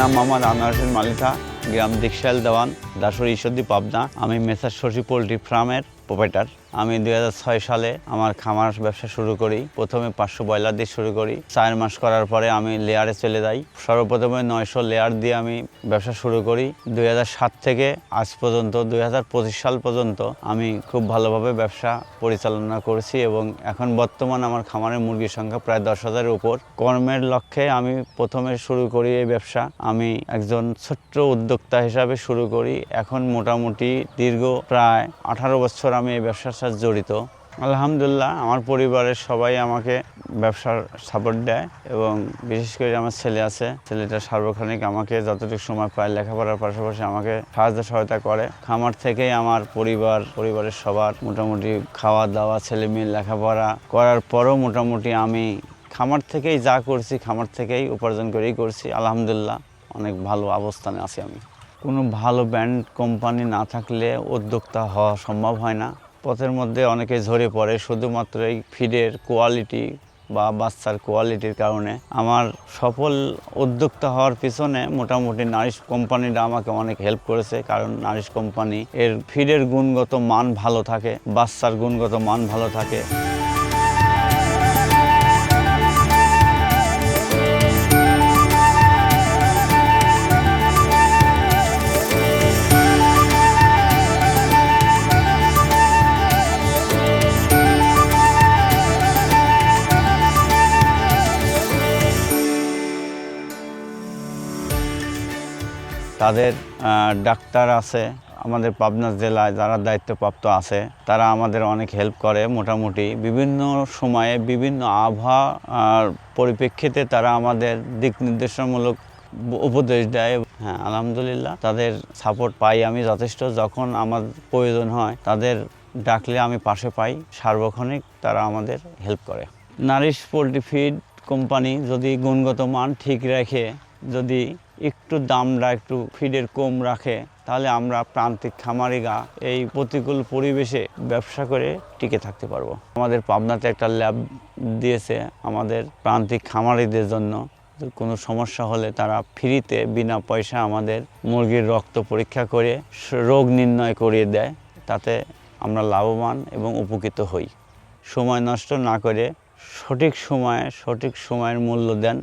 নাম আমার আনোয়ার হোসেন মালিথা গ্রাম দীক্ষাল দেওয়ান, দাসর ঈশ্বরদী পাবনা। আমি মেসার শশী পোলট্রি ফার্মের প্রোপাইটার আমি দুই হাজার ছয় সালে আমার খামার ব্যবসা শুরু করি। প্রথমে পাঁচশো ব্রয়লার দিয়ে শুরু করি। চার মাস করার পরে আমি লেয়ারে চলে যাই। সর্বপ্রথমে নয়শো লেয়ার দিয়ে আমি ব্যবসা শুরু করি। দুই থেকে আজ পর্যন্ত দু হাজার পঁচিশ সাল পর্যন্ত আমি খুব ভালোভাবে ব্যবসা পরিচালনা করেছি এবং এখন বর্তমান আমার খামারের মুরগির সংখ্যা প্রায় দশ হাজারের উপর। কর্মের লক্ষ্যে আমি প্রথমে শুরু করি এই ব্যবসা। আমি একজন ছোট্ট উদ্যোক্তা হিসাবে শুরু করি। এখন মোটামুটি দীর্ঘ প্রায় আঠারো বছর আমি এই ব্যবসার সাথে জড়িত। আলহামদুলিল্লাহ, আমার পরিবারের সবাই আমাকে ব্যবসার সাপোর্ট দেয় এবং বিশেষ করে আমার ছেলে আছে, ছেলেটা সার্বক্ষণিক আমাকে যতটুকু সময় পায় লেখাপড়ার পাশাপাশি আমাকে সাহায্য সহায়তা করে। খামার থেকেই আমার পরিবার, পরিবারের সবার মোটামুটি খাওয়া দাওয়া, ছেলে মেয়ে লেখাপড়া করার পরও মোটামুটি আমি খামার থেকেই যা করছি, খামার থেকেই উপার্জন করেই করছি। আলহামদুলিল্লাহ, অনেক ভালো অবস্থানে আছি আমি। কোনো ভালো ব্র্যান্ড কোম্পানি না থাকলে উদ্যোক্তা হওয়া সম্ভব হয় না। পথের মধ্যে অনেকে ঝরে পড়ে, শুধুমাত্র এই ফিডের কোয়ালিটি বা বাচ্চার কোয়ালিটির কারণে। আমার সফল উদ্যোক্তা হওয়ার পিছনে মোটামুটি নারিশ কোম্পানিটা আমাকে অনেক হেল্প করেছে, কারণ নারিশ কোম্পানি এর ফিডের গুণগত মান ভালো থাকে, বাচ্চার গুণগত মান ভালো থাকে। তাদের ডাক্তার আছে, আমাদের পাবনা জেলায় যারা দায়িত্বপ্রাপ্ত আছে, তারা আমাদের অনেক হেল্প করে মোটামুটি। বিভিন্ন সময়ে বিভিন্ন আবহাওয়ার পরিপ্রেক্ষিতে তারা আমাদের দিক নির্দেশনামূলক উপদেশ দেয়। হ্যাঁ আলহামদুলিল্লাহ, তাদের সাপোর্ট পাই আমি যথেষ্ট। যখন আমার প্রয়োজন হয়, তাদের ডাকলে আমি পাশে পাই। সার্বক্ষণিক তারা আমাদের হেল্প করে। নারিশ পোলট্রি ফিড কোম্পানি যদি গুণগত মান ঠিক রাখে যদি একটু দামটা একটু ফিডের কম রাখে, তাহলে আমরা প্রান্তিক খামারিগা এই প্রতিকূল পরিবেশে ব্যবসা করে টিকে থাকতে পারব। আমাদের পাবনাতে একটা ল্যাব দিয়েছে আমাদের প্রান্তিক খামারিদের জন্য। কোনো সমস্যা হলে তারা ফ্রিতে বিনা পয়সা আমাদের মুরগির রক্ত পরীক্ষা করে রোগ নির্ণয় করিয়ে দেয়, তাতে আমরা লাভবান এবং উপকৃত হই। সময় নষ্ট না করে সঠিক সময়ে সঠিক সময়ের মূল্য দেন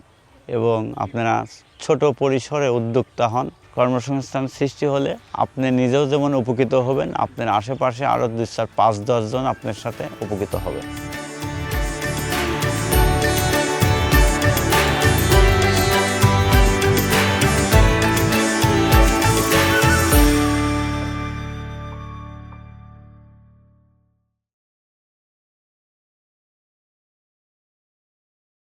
এবং আপনারা ছোট পরিসরে উদ্যোক্তা হন। কর্মসংস্থান সৃষ্টি হলে আপনি নিজেও যেমন উপকৃত হবেন, আপনার আশেপাশে আরও দু চার পাঁচ দশজন আপনার সাথে উপকৃত হবে।